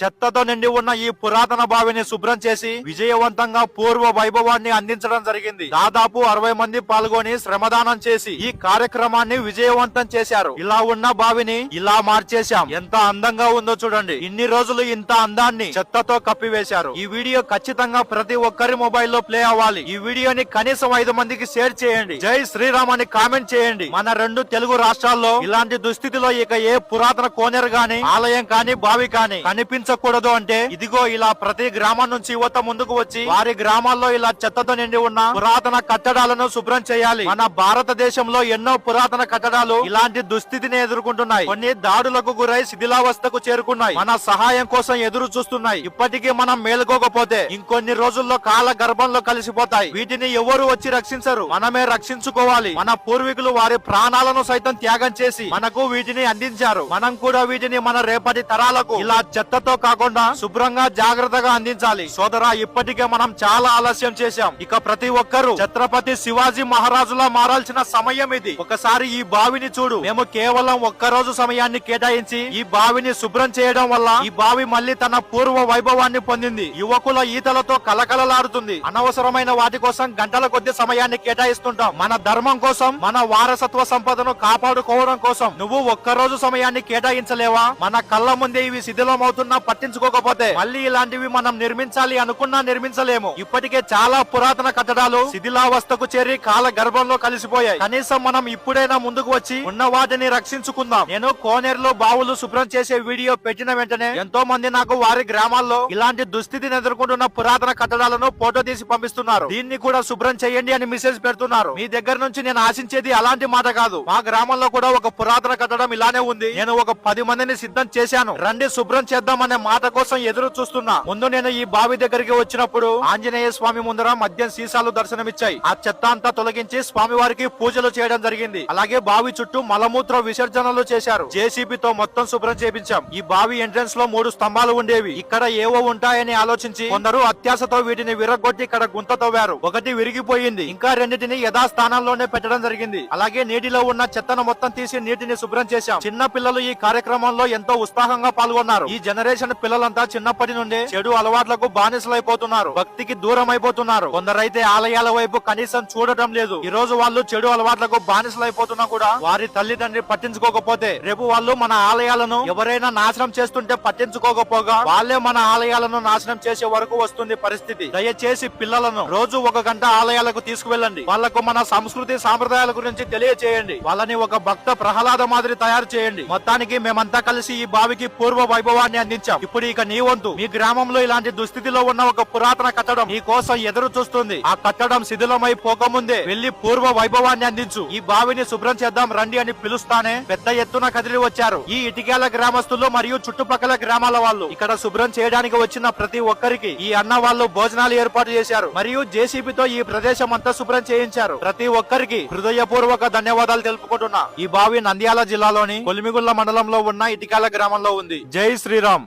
చెత్తతో నిండి ఉన్న ఈ పురాతన బావిని శుభ్రం చేసి విజయవంతంగా పూర్వ వైభవాన్ని అందించడం జరిగింది. దాదాపు అరవై మంది పాల్గొని శ్రమదానం చేసి ఈ కార్యక్రమాన్ని విజయవంతం చేశారు. ఇలా ఉన్న బావిని ఇలా మార్చేశాం. ఎంత అందంగా ఉందో చూడండి. ఇన్ని రోజులు ఇంత అందాన్ని చెత్తతో కప్పివేశారు. ఈ వీడియో ఖచ్చితంగా ప్రతి ఒక్కరి మొబైల్లో ప్లే అవ్వాలి. ఈ వీడియోని కనీసం ఐదు మందికి షేర్ చేయండి. జై శ్రీరామ్ అని కామెంట్ చేయండి. మన రెండు తెలుగు రాష్ట్రాల్లో ఇలాంటి దుస్థితిలో ఇక ఏ పురాతన కోనేరు గాని ఆలయం కాని బావి కాని కనిపించకూడదు అంటే ఇదిగో ఇలా ప్రతి గ్రామం నుంచి యువత ముందుకు వచ్చి వారి గ్రామాల్లో ఇలా చెత్తతో నిండి ఉన్న పురాతన కట్టడాలను శుభ్రం చేయాలి. మన భారతదేశంలో ఎన్నో పురాతన కట్టడాలు ఇలాంటి దుస్థితిని ఎదుర్కొంటున్నాయి. కొన్ని దాడులకు గురై శిథిలావస్థకు చేరుకున్నాయి. మన సహాయం కోసం ఎదురు చూస్తున్నాయి. ఇప్పటికీ మనం మేలుకోకపోతే ఇంకొన్ని రోజుల్లో కాల గర్భంలో కలిసిపోతాయి. వీటిని ఎవరు వచ్చి రక్షించరు? మనమే రక్షించుకోవాలి. మన పూర్వీకులు వారి ప్రాణాలను సైతం త్యాగం చేసి మనకు వీటిని అందించారు. మనం కూడా వీటిని మన రేపటి తరాలకు ఇలా చెత్తతో కాకుండా శుభ్రంగా జాగ్రత్తగా అందించాలి. సోదరా ఇప్పటికే మనం చాలా ఆలస్యం చేశాం. ఇక ప్రతి ఒక్కరూ ఛత్రపతి శివాజీ మహారాజులా మారాల్సిన సమయం ఇది. ఒకసారి ఈ బావిని చూడు. మేము కేవలం ఒక్క రోజు సమయాన్ని కేటాయించి ఈ బావిని శుభ్రం చేయడం వల్ల ఈ బావి మళ్ళీ తన పూర్వ వైభవాన్ని పొందింది. యువకుల ఈతలతో కలకలలాడుతుంది అనవసరమైన వాటి కోసం గంటల కొద్ది సమయాన్ని కేటాయిస్తుంటాం. మన ధర్మం కోసం మన వారసత్వ సంపదను కాపాడుకోవడం కోసం నువ్వు ఒక్క రోజు సమయాన్ని కేటాయించలేవా? మన కళ్ళ ముందే ఇవి శిథిలం అవుతున్న పట్టించుకోకపోతే మళ్ళీ ఇలాంటివి మనం నిర్మించాలి అనుకున్నా నిర్మించలేము. ఇప్పటికే చాలా పురాతన కట్టడాలు శిథిలావస్థకు చేరి కాల గర్భంలో కలిసిపోయాయి. కనీసం మనం ఇప్పుడైనా ముందుకు వచ్చి ఉన్న వాటిని రక్షించుకుందాం. నేను కోనేరులో బావులు శుభ్రం చేసే వీడియో పెట్టిన వెంటనే ఎంతో మంది నాకు వారి గ్రామాల్లో ఇలాంటి దుస్థితిని ఎదుర్కొంటున్న పురాతన కట్టడాలను ఫోటో తీసి పంపిస్తున్నారు. దీన్ని కూడా శుభ్రం చేయండి అని మెసేజ్ పెడుతున్నారు. మీ దగ్గర నుంచి నేను ఆశించేది అలాంటి మాట కాదు. మా గ్రామంలో కూడా ఒక పురాతన కట్టడం ఇలానే ఉంది. నేను ఒక పది మందిని సిద్ధం చేశాను. రండి శుభ్రం చేద్దాం అనే మాట కోసం ఎదురు చూస్తున్నా. ముందు నేను ఈ బావి దగ్గరికి వచ్చినప్పుడు ఆంజనేయ స్వామి ముందర మద్యం సీసాలు దర్శనమిచ్చాయి. ఆ చెత్త అంతా తొలగించి స్వామి వారికి పూజలు చేయడం జరిగింది. అలాగే బావి చుట్టూ మలమూత్ర విసర్జనలు చేశారు. జేసీబీతో మొత్తం శుభ్రం చేపించాం. ఈ బావి ఎంట్రన్స్లో మూడు స్తంభాలు ఉండేవి. ఇక్కడ ఏవో ఉంటాయని ఆలోచించి కొందరు అత్యాశతో వీటిని విరగొట్టి ఇక్కడ గుంత తవ్వారు. ఒకటి విరిగిపోయింది. ఇంకా రెండింటిని యథాస్థానంలోనే పెట్టడం జరిగింది. అలాగే నీటిలో ఉన్న చెత్తను మొత్తం తీసి నీటిని శుభ్రం చేశాం. చిన్న పిల్లలు ఈ కార్యక్రమంలో ఎంతో ఉత్సాహంగా పాల్గొన్నారు. ఈ జనరేషన్ పిల్లలంతా చిన్నప్పటి నుండి చెడు అలవాట్లకు బానిసలైపోతున్నారు. భక్తికి దూరం అయిపోతున్నారు కొందరైతే ఆలయాల వైపు కనీసం చూడటం లేదు. ఈ రోజు వాళ్ళు చెడు అలవాట్లకు బానిసలైపోతున్నా కూడా వారి తల్లిదండ్రి పట్టించుకోకపోతే రేపు వాళ్ళు మన ఆలయాలను ఎవరైనా నాశనం చేస్తుంటే పట్టించుకోకపోగా వాళ్ళే మన ఆలయాలను నాశనం చేసే వరకు వస్తుంది పరిస్థితి. దయచేసి పిల్లలను రోజు ఒక గంట ఆలయాలకు తీసుకువెళ్ళండి. వాళ్ళకు మన సంస్కృతి సాంప్రదాయాల గురించి తెలియచేయండి. వాళ్ళని ఒక భక్త ప్రహ్లాద మాదిరి తయారు చేయండి. మొత్తానికి మేమంతా కలిసి ఈ బావికి పూర్వ వైభవాన్ని అందించాం. ఇప్పుడు ఇక నీ వంతు. మీ గ్రామంలో ఇలాంటి దుస్థితిలో ఉన్న ఒక పురాతన కట్టడం నీ కోసం ఎదురు చూస్తుంది. ఆ కట్టడం శిథిలమై పోకముందే వెళ్ళి పూర్వ వైభవాన్ని అందించు. ఈ బావిని శుభ్రం చేద్దాం రండి అని పిలుస్తానే పెద్ద ఎత్తున కదిలి వచ్చారు. ఈ ఇటికేల గ్రామస్తులు మరియు చుట్టుపక్కల గ్రామాల వాళ్ళు. ఇక్కడ శుభ్రం చేయడానికి వచ్చిన ప్రతి ఒక్కరికి ఈ అన్న వాళ్ళు భోజనాలు ఏర్పాటు చేశారు. మరియు జేసీబీతో ఈ ప్రదేశం అంతా శుభ్రం చేయించారు. ప్రతి ఒక్కరికి హృదయపూర్వక ధన్యవాదాలు తెలుపుకుంటున్నా. ఈ బావి నంద్యాల జిల్లాలోని కొలిమిగుళ్ళ మండలంలో ఉన్న ఇటికాల గ్రామంలో ఉంది. జై శ్రీరామ్.